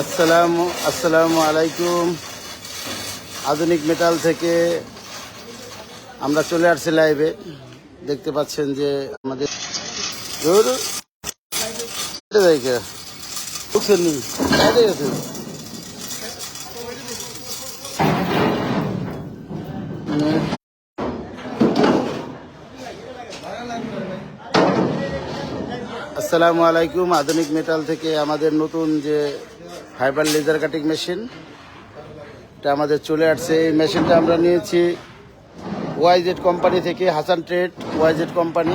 আসসালামু আসসালামু আলাইকুম। আধুনিক মেটাল থেকে আমরা চলে আসছি লাইভে দেখতে পাচ্ছেন যে আমাদের ঢুকছেন আসসালামু আলাইকুম। আধুনিক মেটাল থেকে আমাদের নতুন যে ফাইবার লেজার কাটিং মেশিন এটা আমাদের চলে আসছে। এই মেশিনটা আমরা নিয়েছি ওয়াইজেড কোম্পানি থেকে হাসান ট্রেড ওয়াইজেড কোম্পানি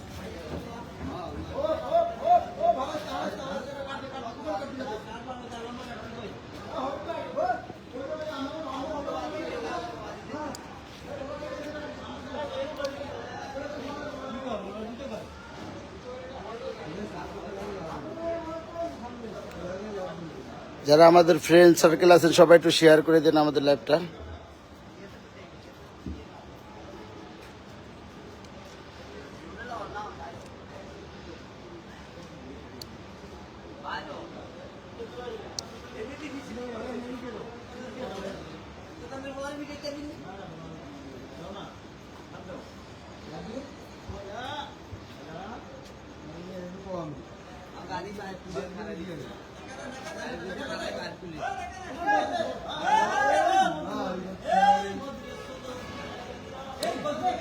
যারা আমাদের ফ্রেন্ড সার্কেল আছেন সবাই একটু শেয়ার করে দেন আমাদের লাইভটা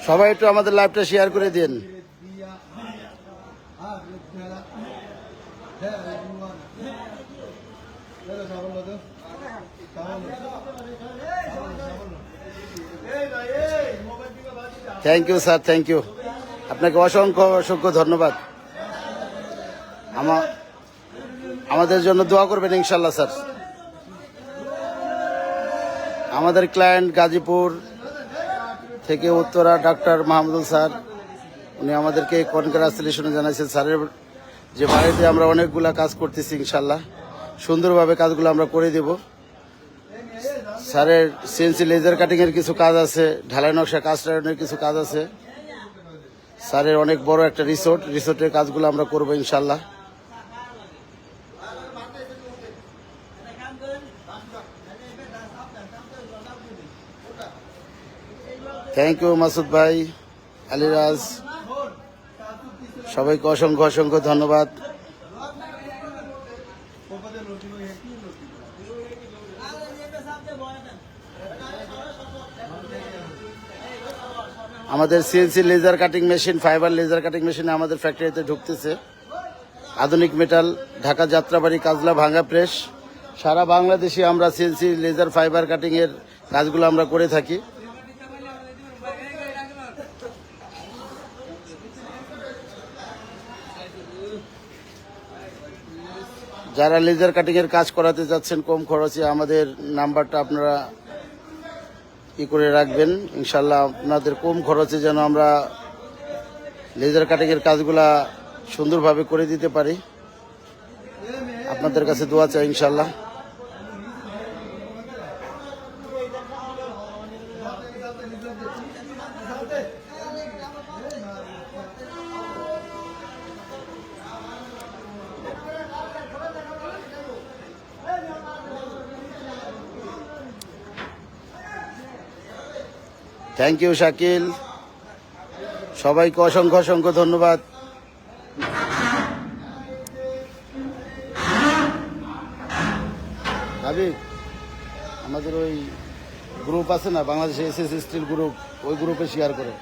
সবাই একটু আমাদের লাইভটা শেয়ার করে দিন। Thank you sir thank you আপনাকে অসংখ্য অসংখ্য ধন্যবাদ। আমা- আমাদের জন্য দোয়া করবেন ইনশাল্লাহ স্যার। আমাদের ক্লায়েন্ট গাজীপুর থেকে উত্তরা ডাক্তার মাহমুদুল স্যার, উনি আমাদেরকে কনগ্রাচুলেশন জানাইছেন। স্যারের যে বাড়িতে আমরা অনেকগুলা কাজ করতেছি ইনশাল্লাহ সুন্দরভাবে কাজগুলো আমরা করে দেব। স্যারের সিএনসি লেজার কাটিংয়ের কিছু কাজ আছে, ঢালাই নকশা কাজ টাইনের কিছু কাজ আছে। স্যারের অনেক বড় একটা রিসোর্ট রিসোর্টের কাজগুলো আমরা করব ইনশাল্লাহ থ্যাংক ইউ মাসুদ ভাই আলিরাজ সবাইকে অসংখ্য অসংখ্য ধন্যবাদ। আমাদের CNC laser cutting machine fiber laser cutting machine আমাদের ফ্যাক্টরিতে ঢুকতেছে। আধুনিক মেটাল ঢাকা যাত্রাবাড়ি, কাজলা ভাঙ্গা প্রেস সারা বাংলাদেশে আমরা সিএনসি লেজার ফাইবার কাটিং এর কাজগুলো আমরা করে থাকি। যারা লেজার কাটিং এর কাজ করাতে যাচ্ছেন কম খরচে, আমাদের নাম্বারটা আপনারা ই করে রাখবেন। ইনশাল্লাহ আপনাদের কম খরচে যেন আমরা লেজার কাটিং এর কাজগুলা সুন্দরভাবে করে দিতে পারি। আপনাদের কাছে দোয়া চাই ইনশাল্লাহ থ্যাংক ইউ শাকিল সবাইকে অসংখ্য অসংখ্য ধন্যবাদ। আমাদের ওই গ্রুপ আছে না, বাংলাদেশে এস এস স্টিল গ্রুপ ওই গ্রুপে শেয়ার করে।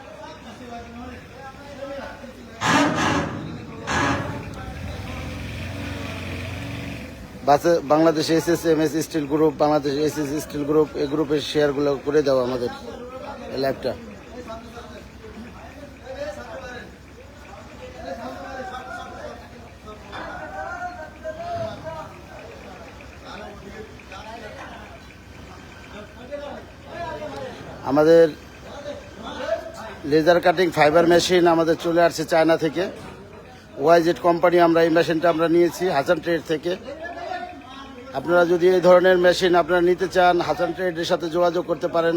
Bangladesh S S M S steel group Bangladesh S S steel group এই গ্রুপের শেয়ারগুলো করে দাও আমাদের। ল্যাবটা আমাদের লেজার কাটিং ফাইবার মেশিন আমাদের চলে আসছে চায়না থেকে। ওয়াইজেড কোম্পানি আমরা এই মেশিনটা আমরা নিয়েছি হাসান ট্রেড থেকে। আপনারা যদি এই ধরনের মেশিন আপনারা নিতে চান হাসান ট্রেডের সাথে যোগাযোগ করতে পারেন।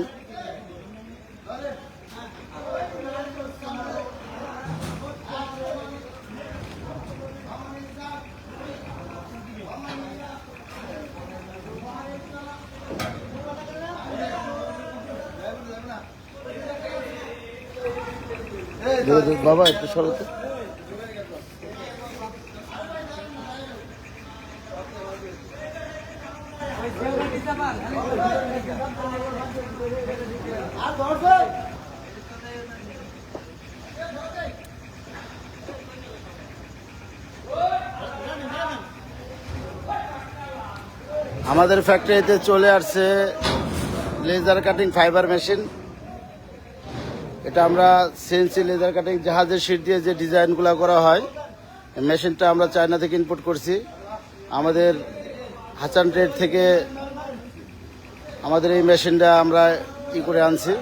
বাবা একটু সরো তো। আমাদের ফ্যাক্টরিতে চলে আসছে লেজার কাটিং ফাইবার মেশিন এটা আমরা সিএনসি লেজার কাটিং জাহাজের শিট দিয়ে যে ডিজাইনগুলো করা হয় মেশিনটা আমরা চায়না থেকে ইনপুট করছি। আমাদের হাচান ট্রেড থেকে আমাদের এই মেশিনটা আমরা ই করে আনছি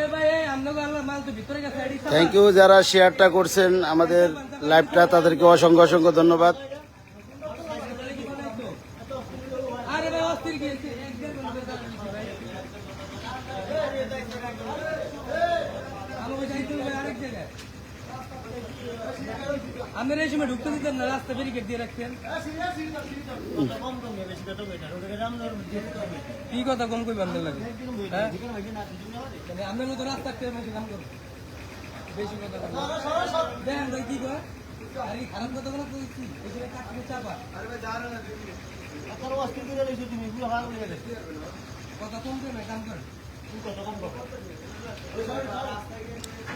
এ ভাই এই আমনগো আল্লাহ মাল তো ভিতরে গেছে এডি থ্যাংক ইউ যারা শেয়ারটা করছেন আমাদের লাইভটা তাদেরকে অসংখ্য অসংখ্য ধন্যবাদ। আপনারা এই সময় ঢুকতে দিতেন না রাস্তা ব্যারিকেড দিয়ে রাখতেন। কি কথা কম কই বান্ধব লাগে? হ্যাঁ? আপনার রাস্তা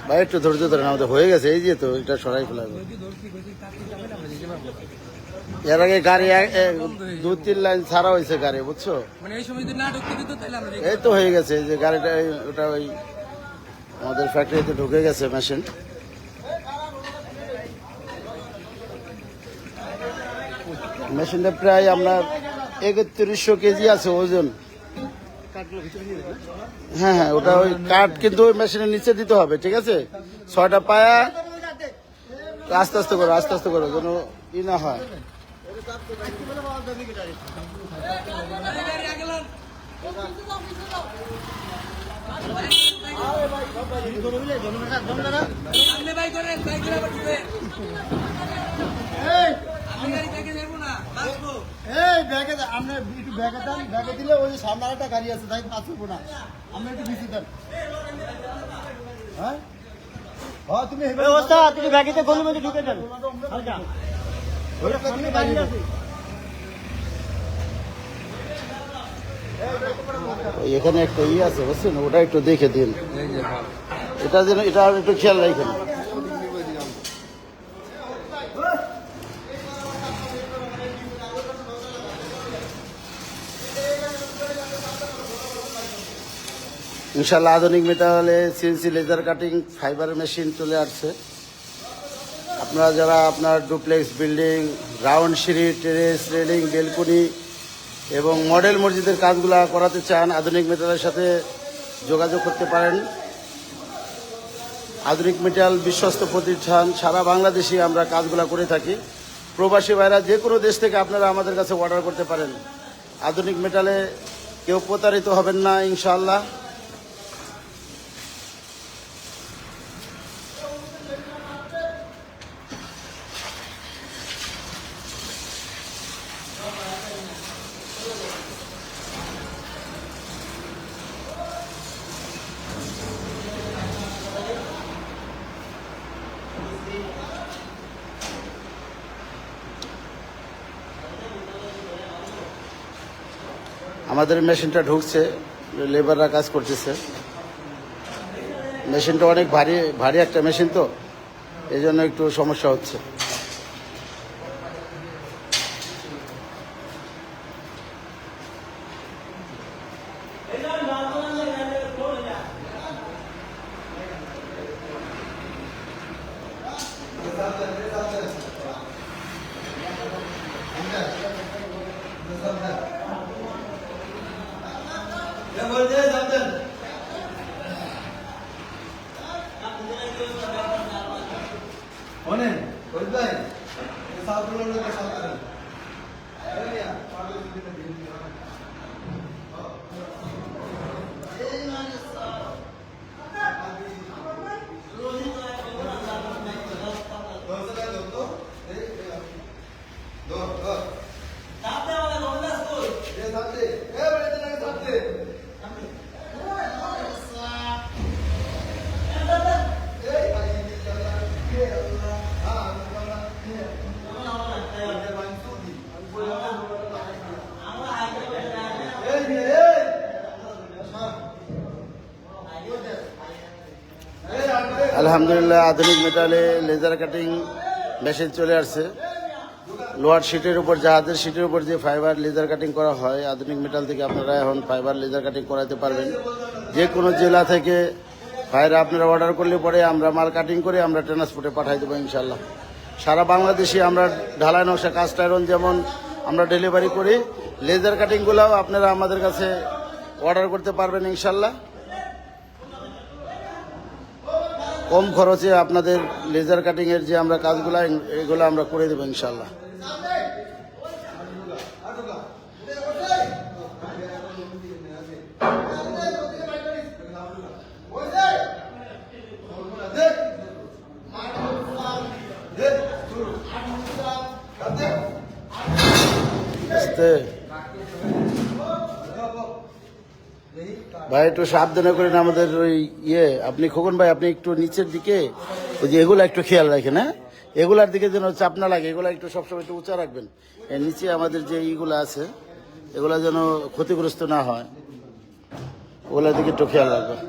ভাই একটু ধৈর্য ধরেন আমাদের হয়ে গেছে এই যে তো এটা সরাই ফেলা এর আগে গাড়ি দু তিন লাইন ছাড়া হয়েছে গাড়ি বুঝছ? মানে এই তো হয়ে গেছে এই যে গাড়িটা ওটা ওই আমাদের ফ্যাক্টরিতে ঢুকে গেছে মেশিন মেশিনটা প্রায় আপনার একত্রিশশো কেজি আছে ওজন। হ্যাঁ হ্যাঁ ওটা ওই কাঠ কিন্তু ওই মেশিনের নিচে দিতে হবে, ঠিক আছে? ছয়টা পায়া, আস্তে আস্তে করো, আস্তে আস্তে করো, যেন ই না হয় আপনি ভাই করেন ভাই করে আবার ঢুকে আমি গাড়ি থেকে যাব না বাঁচবো একটু ব্যাগে ব্যাগে দিলে ওই সামনে একটা গাড়ি আছে তাই না একটু তুমি ব্যবস্থা তুমি ব্যাগেতে মধ্যে ঢুকে আছে এখানে একটা ইয়ে আছে, বুঝছেন? ওটা একটু দেখে দিন। এটা যেন, এটা একটু খেয়াল রাখেন। ইনশাল্লাহ আধুনিক মেটালে CNC laser cutting fiber machine চলে আসছে। আপনারা যারা আপনার ডুপ্লেক্স বিল্ডিং রাউন্ড সিঁড়ি টেরেস রেলিং বেলকুনি এবং মডেল মসজিদের কাজগুলো করাতে চান, আধুনিক মেটালের সাথে যোগাযোগ করতে পারেন। আধুনিক মেটাল বিশ্বস্ত প্রতিষ্ঠান, সারা বাংলাদেশে আমরা কাজগুলো করে থাকি। প্রবাসী ভাইরা যে কোনো দেশ থেকে আপনারা আমাদের কাছে অর্ডার করতে পারেন। আধুনিক মেটালে কেউ প্রতারিত হবেন না ইনশাল্লাহ আমাদের মেশিনটা ঢুকছে লেবাররা কাজ করতেছে। মেশিনটা অনেক ভারী ভারী একটা মেশিন তো এই জন্য একটু সমস্যা হচ্ছে। অনেক ওই ভাই সাউথ লোক সাউথ করেন আলহামদুলিল্লাহ, আধুনিক মেটালে লেজার কাটিং মেশিন চলে আসছে। লোয়ার শিটের উপর, জাহাজের শিটের উপর যে ফাইবার লেজার কাটিং করা হয়, আধুনিক মেটাল থেকে আপনারা এখন ফাইবার লেজার কাটিং করাতে পারবেন। যে কোনো জেলা থেকে ভাইরা আপনারা অর্ডার করলে পরে আমরা মাল কাটিং করে আমরা ট্রান্সপোর্টে পাঠাই দেবো ইনশাল্লাহ সারা বাংলাদেশে আমরা ঢালাই নকশা কাস্ট আয়রন যেমন আমরা ডেলিভারি করি লেজার কাটিংগুলোও আপনারা আমাদের কাছে অর্ডার করতে পারবেন ইনশাল্লাহ কম খরচে আপনাদের লেজার কাটিং এর যে আমরা কাজগুলো এগুলো আমরা করে দেবো ইনশাল্লাহ আস্তে। ভাই, একটু সাবধানে করেন আমাদের ওই ইয়ে আপনি খোকন ভাই, আপনি একটু নিচের দিকে, ওই যে এগুলো একটু খেয়াল রাখেন হ্যাঁ? এগুলার দিকে যেন চাপ না লাগে, এগুলো একটু সবসময় একটু উঁচা রাখবেন। নিচে আমাদের যে ইগুলো আছে, এগুলো যেন ক্ষতিগ্রস্ত না হয়। ওগুলোর দিকে একটু খেয়াল রাখবেন।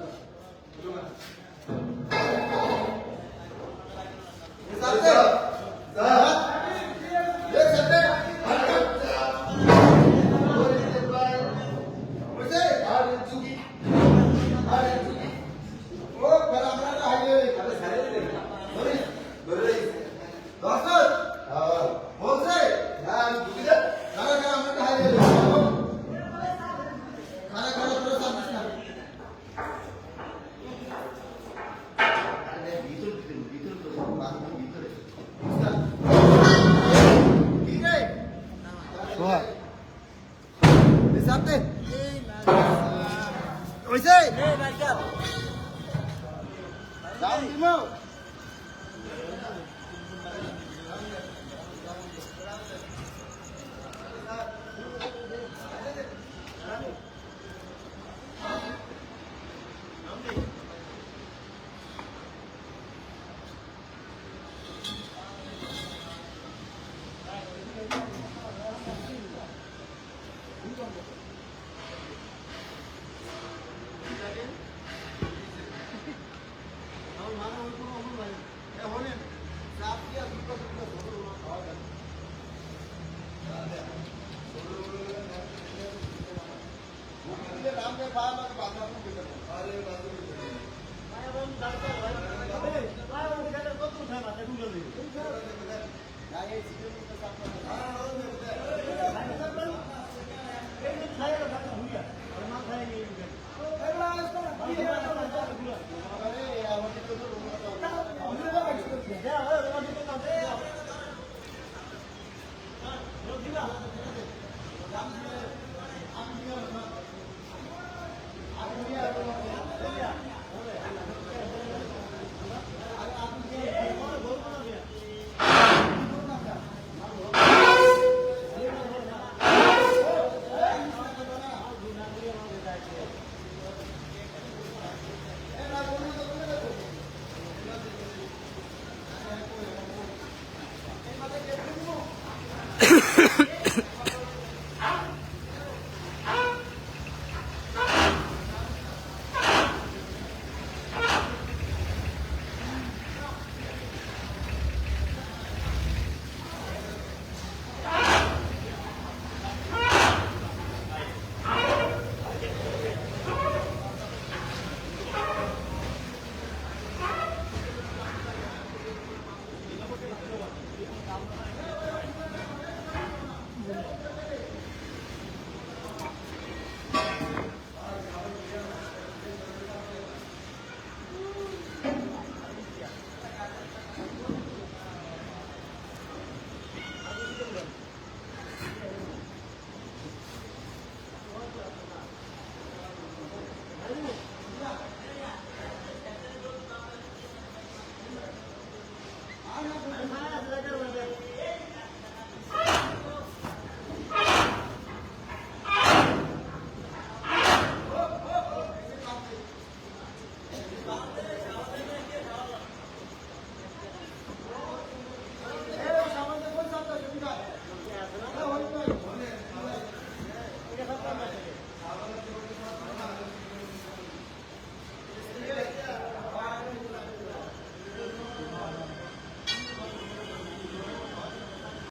কত উঠা মাথা